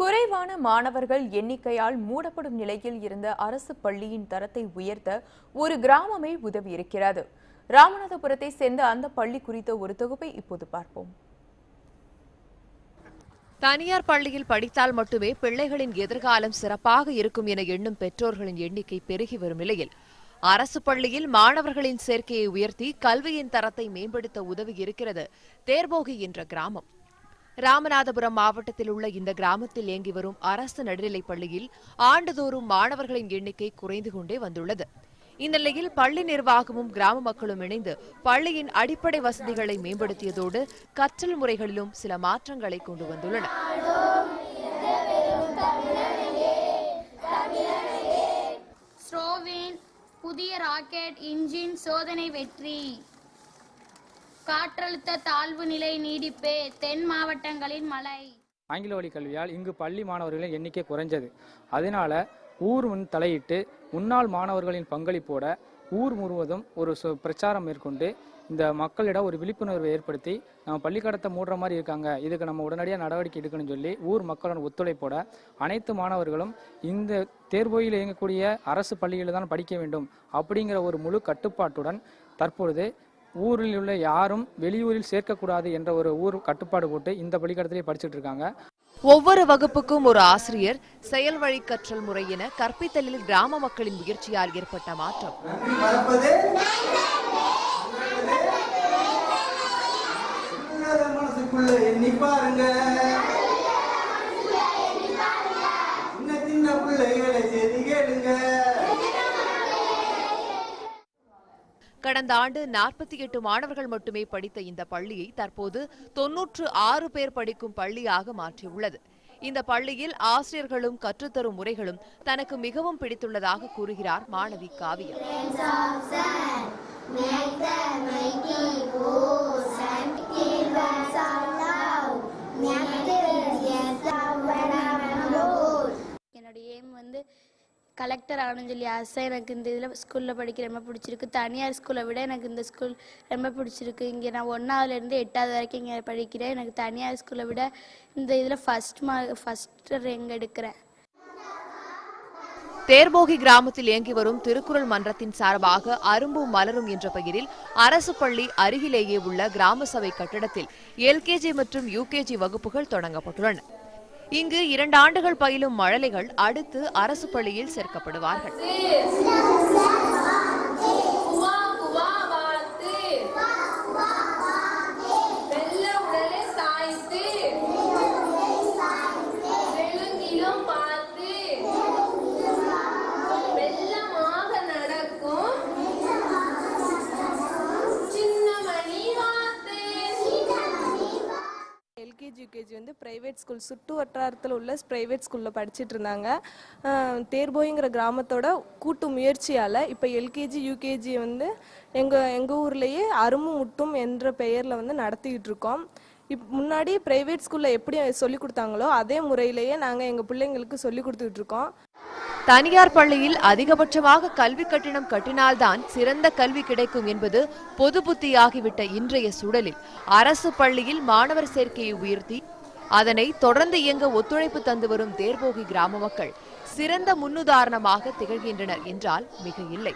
குறைவான மாணவர்கள் எண்ணிக்கையால் மூடப்படும் நிலையில் இருந்த அரசு பள்ளியின் தரத்தை உயர்த்த ஒரு கிராமமே உதவியிருக்கிறது. ராமநாதபுரத்தை சேர்ந்த அந்த பள்ளி குறித்த ஒரு தொகுப்பை இப்போது பார்ப்போம். தனியார் பள்ளியில் படித்தால் மட்டுமே பிள்ளைகளின் எதிர்காலம் சிறப்பாக இருக்கும் என எண்ணும் பெற்றோர்களின் எண்ணிக்கை பெருகி வரும் நிலையில் அரசு பள்ளியில் மாணவர்களின் சேர்க்கையை உயர்த்தி கல்வியின் தரத்தை மேம்படுத்த உதவி இருக்கிறது தேர்போகி என்ற கிராமம். ராமநாதபுரம் மாவட்டத்தில் உள்ள இந்த கிராமத்தில் இயங்கி வரும் அரசு நடுநிலைப் பள்ளியில் ஆண்டுதோறும் மாணவர்களின் எண்ணிக்கை குறைந்து கொண்டே வந்துள்ளது. இந்நிலையில் பள்ளி நிர்வாகமும் கிராம மக்களும் இணைந்து பள்ளியின் அடிப்படை வசதிகளை மேம்படுத்தியதோடு கற்றல் முறைகளிலும் சில மாற்றங்களை கொண்டு வந்துள்ளன. புதிய ராக்கெட் இன்ஜின் சோதனை வெற்றி. காற்றழுத்த தாழ்வு நிலை நீடிப்பே. தென் மாவட்டங்களின் மழை. ஆங்கில வழி கல்வியால் இங்கு பள்ளி மாணவர்களின் எண்ணிக்கை குறைஞ்சது. அதனால ஊர் முன் தலையிட்டு முன்னாள் மாணவர்களின் பங்களிப்போட ஊர் முழுவதும் ஒரு சு- பிரச்சாரம் மேற்கொண்டு இந்த மக்களிடம் ஒரு விழிப்புணர்வை ஏற்படுத்தி நம்ம பள்ளிக்கடத்தை மூடுற மாதிரி இருக்காங்க. இதுக்கு நம்ம உடனடியாக நடவடிக்கை எடுக்கணும்னு சொல்லி ஊர் மக்களோட ஒத்துழைப்போட அனைத்து மாணவர்களும் இந்த தேர்வோயில் இயங்கக்கூடிய அரசு பள்ளியில் தான் படிக்க வேண்டும் அப்படிங்கிற ஒரு முழு கட்டுப்பாட்டுடன் தற்பொழுது ஊரில் உள்ள யாரும் வெளியூரில் சேர்க்கக்கூடாது என்ற ஒரு ஊர் கட்டுப்பாடு போட்டு இந்த பள்ளிக்கூடத்திலே படிச்சுட்டு இருக்காங்க ஒவ்வொரு வகுப்புக்கும் ஒரு ஆசிரியர் செயல் வழி கற்றல் முறை என கற்பித்தலில் கிராம மக்களின் முயற்சியால் ஏற்பட்ட மாற்றம். மறப்பது கடந்த ஆண்டு நாற்பத்தி எட்டு மாணவர்கள் மட்டுமே படித்த இந்த பள்ளியை தற்போது தொன்னூற்று ஆறு பேர் படிக்கும் பள்ளியாக மாற்றியுள்ளது. இந்த பள்ளியில் ஆசிரியர்களும் கற்றுத்தரும் முறைகளும் தனக்கு மிகவும் பிடித்துள்ளதாக கூறுகிறார் மாணவி காவியா. என்னோட எய்ம் வந்து கலெக்டர் ஆகணும்னு சொல்லி ஆசை. எனக்கு இந்த இதில் ஸ்கூலில் படிக்க ரொம்ப பிடிச்சிருக்கு. தனியார் ஸ்கூலை விட எனக்கு இந்த ஸ்கூல் ரொம்ப பிடிச்சிருக்கு. இங்கே நான் ஒன்றாவதுலேருந்து எட்டாவது வரைக்கும் இங்கே படிக்கிறேன். எனக்கு தனியார் ஸ்கூலை விட இந்த இதில் ஃபஸ்ட் மார்க் ஃபஸ்ட் ரேங்க் எடுக்கிறேன். தேர்போகி கிராமத்தில் இயங்கி வரும் திருக்குறள் மன்றத்தின் சார்பாக அரும்பும் மலரும் என்ற பெயரில் அரசு பள்ளி அருகிலேயே உள்ள கிராம சபை கட்டிடத்தில் எல்கேஜி மற்றும் யூகேஜி வகுப்புகள் தொடங்கப்பட்டுள்ளன. இங்கு இரண்டு ஆண்டுகள் பயிலும் மழலைகள் அடுத்து அரசு பள்ளியில் சேர்க்கப்படுவார்கள். எல்கேஜி யூகேஜி வந்து ப்ரைவேட் ஸ்கூல் சுற்று வட்டாரத்தில் உள்ள ப்ரைவேட் ஸ்கூலில் படிச்சுட்டு இருந்தாங்க. தேர்போய்ங்கிற கிராமத்தோட கூட்டு முயற்சியால் இப்போ எல்கேஜி யூகேஜி வந்து எங்கள் எங்கள் ஊர்லேயே அரும்பு முட்டும் என்ற பெயரில் வந்து நடத்திக்கிட்டு இருக்கோம். இப் முன்னாடி ப்ரைவேட் ஸ்கூலில் எப்படி சொல்லி கொடுத்தாங்களோ அதே முறையிலேயே நாங்கள் எங்கள் பிள்ளைங்களுக்கு சொல்லி கொடுத்துட்ருக்கோம் தனியார் பள்ளியில் அதிகபட்சமாக கல்வி கட்டணம் கட்டினால்தான் சிறந்த கல்வி கிடைக்கும் என்பது பொது புத்தியாகிவிட்ட இன்றைய சூழலில். அரசு பள்ளியில் மாணவர் சேர்க்கையை உயர்த்தி அதனை தொடர்ந்து இயங்க ஒத்துழைப்பு தந்து வரும் தேர்போகி கிராம மக்கள் சிறந்த முன்னுதாரணமாக திகழ்கின்றனர் என்றால் மிக இல்லை.